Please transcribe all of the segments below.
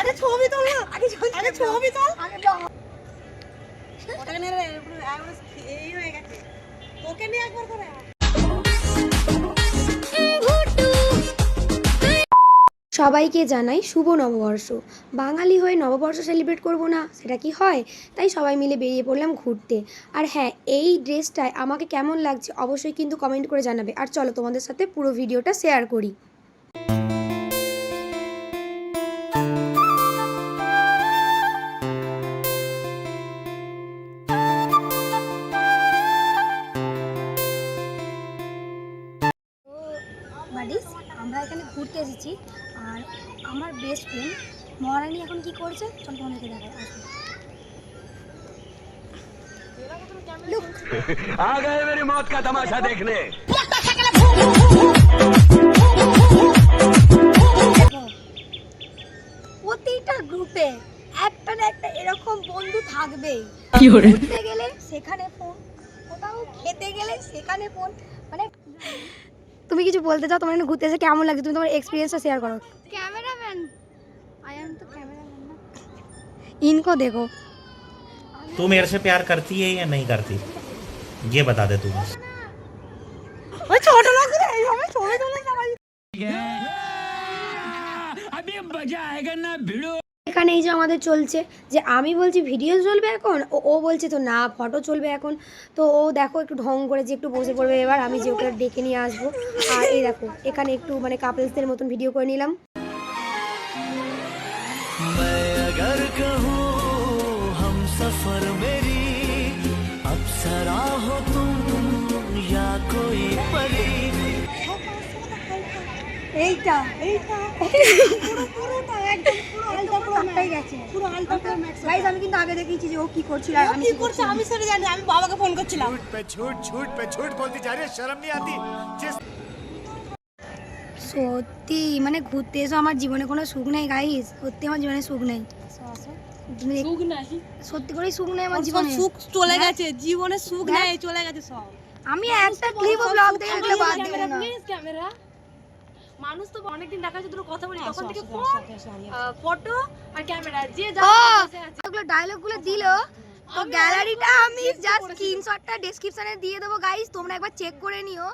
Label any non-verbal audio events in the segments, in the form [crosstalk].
আগে ছবি তোল না। আগে ছবি আগে ছবি তোল। আগে ওটাকে নিয়ে এই হয়ে গেছে। তোকে নিয়ে একবার করে সবাইকে জানাই শুভ নববর্ষ। বাঙালি হয়ে নববর্ষ সেলিব্রেট করব না সেটা কি হয়? তাই সবাই মিলে বেরিয়ে পড়লাম ঘুরতে। আর হ্যাঁ এই ড্রেসটায় আমাকে কেমন লাগছে অবশ্যই কিন্তু কমেন্ট করে জানাবে। আর চলো তোমাদের সাথে পুরো ভিডিওটা শেয়ার করি। বাডিস আমরা এখানে ঘুরতে এসেছি আর আমার বেস্ট ফ্রেন্ড মহারানী এখন কি করছে চল তোমাদেরকে দেখাই আসো। आ गए मेरी मौत का तमाशा देखने দেখো, প্রতিটা গ্রুপে একটা না একটা এরকম বন্ধু থাকবেই ঘুরতে গেলে সেখানে ফোন কোথাও খেতে গেলে সেখানে ফোন মানে তুমি কিছু বলতে চাও তোমার এখানে ঘুরতে এসে কেমন লাগছে তুমি তোমার এক্সপিরিয়েন্সটা শেয়ার করো ক্যামেরাম্যান আই এম তো ক্যামেরাম্যান না इनको देखो तू मेरे से प्यार करती है या नहीं करती ये बता दे तू बस ওই ছোট লাগছে রে, এইভাবে ছবি তুলে সবাই এখানে এই যে আমাদের চলছে যে আমি বলছি ভিডিও চলবে এখন ও ও বলছে তো না ফটো চলবে এখন তো ও দেখো একটু ঢং করে যে একটু বসে পড়বে এবার আমি যে ওকে ডেকে নিয়ে আসবো আর এই দেখো এখানে একটু মানে কাপলসদের মতন ভিডিও করে নিলাম मैं अगर कहूँ हम सफर मेरी अप्सरा हो तुम या कोई परी এইটা এইটা পুরো পুরোটা সত্যি মানে ঘুরতে এসো আমার জীবনে কোনো সুখ নেই গাইস সত্যি আমার জীবনে সুখ নেই। সত্যি করেই সুখ নেই আমার জীবনে। সুখ চলে গেছে জীবনে সুখ নেই চলে গেছে সব। আমি একটা ক্লিপ ব্লগ দেখে দিতে বাদ দেব না। ক্যামেরা মানুষ তো অনেকদিন দেখা যাচ্ছে কথা বলি হ্যাঁ, তখন থেকে ফটো আর ক্যামেরা যে যা ও বসে আছে। ওগুলো ডায়লগগুলো তো গ্যালারিটা আমি জাস্ট স্ক্রিনশটটা ডেসক্রিপশনে দিয়ে দেবো গাইস তোমরা একবার চেক করে নিও।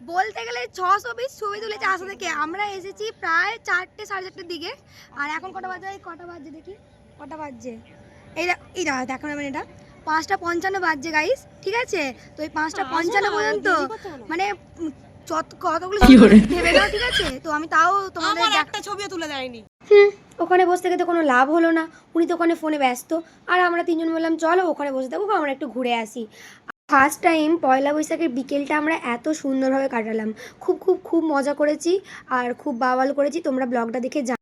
বলতে গেলে ছশো পিস ছবি তুলেছে আসা থেকে। আমরা এসেছি প্রায় চারটে সাড়ে চারটের দিকে। আর এখন কটা বাজে? কটা দেখি। কটা বাজছে এই এই দাঁড়া দেখো না এটা। পাঁচটা পঞ্চান্ন বাজছে গাইস ঠিক আছে? তো এই পাঁচটা পঞ্চান্ন পর্যন্ত মানে কতগুলো ভেবে নাও ঠিক আছে তো আমি তাও তোমাদের আমার দেখ- একটা ছবিও তুলে দেয়নি হুম ওখানে বসে থেকে তো কোনো লাভ হলো না উনি তো ওখানে ফোনে ব্যস্ত আর আমরা তিনজন বললাম চলো ওখানে বসে থাকুক আমরা একটু ঘুরে আসি ফার্স্ট টাইম পয়লা বৈশাখের বিকেলটা আমরা এত সুন্দরভাবে কাটালাম খুব খুব খুব মজা করেছি আর খুব বাওয়াল করেছি তোমরা ব্লগটা দেখে জান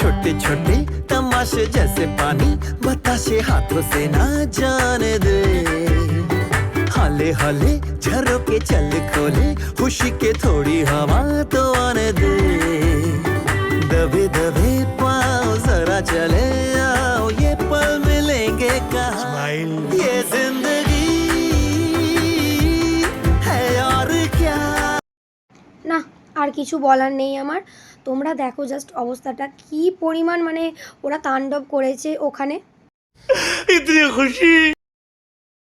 छोटे छोटे तमाशे जैसे पानी बताशे हाथों से ना जाने दे हाले हाले झरोके चल खोले खुशी के थोड़ी हवा तो आने दे दबे दबे पाँव जरा चले आओ ये पल मिलेंगे कहाँ ये जिंदगी है और क्या না আর কিছু বলার নেই আমার তোমরা দেখো জাস্ট অবস্থাটা কি পরিমাণ মানে ওরা তাণ্ডব করেছে ওখানে [laughs]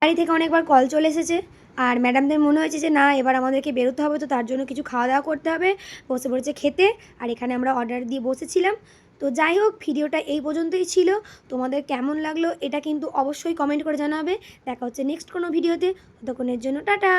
বাড়ি থেকে অনেকবার কল চলে এসেছে। আর ম্যাডামদের মনে হয়েছে যে, না, এবার আমাদেরকে বেরোতে হবে, তো তার জন্য কিছু খাওয়া দাওয়া করতে হবে। বসে পড়েছে খেতে, আর এখানে আমরা অর্ডার দিয়ে বসেছিলাম। তো যাই হোক, ভিডিওটা এই পর্যন্তই ছিল। তোমাদের কেমন লাগল এটা কিন্তু অবশ্যই কমেন্ট করে জানাবে। দেখা হচ্ছে নেক্সট কোনো ভিডিওতে। ততক্ষণের জন্য টাটা!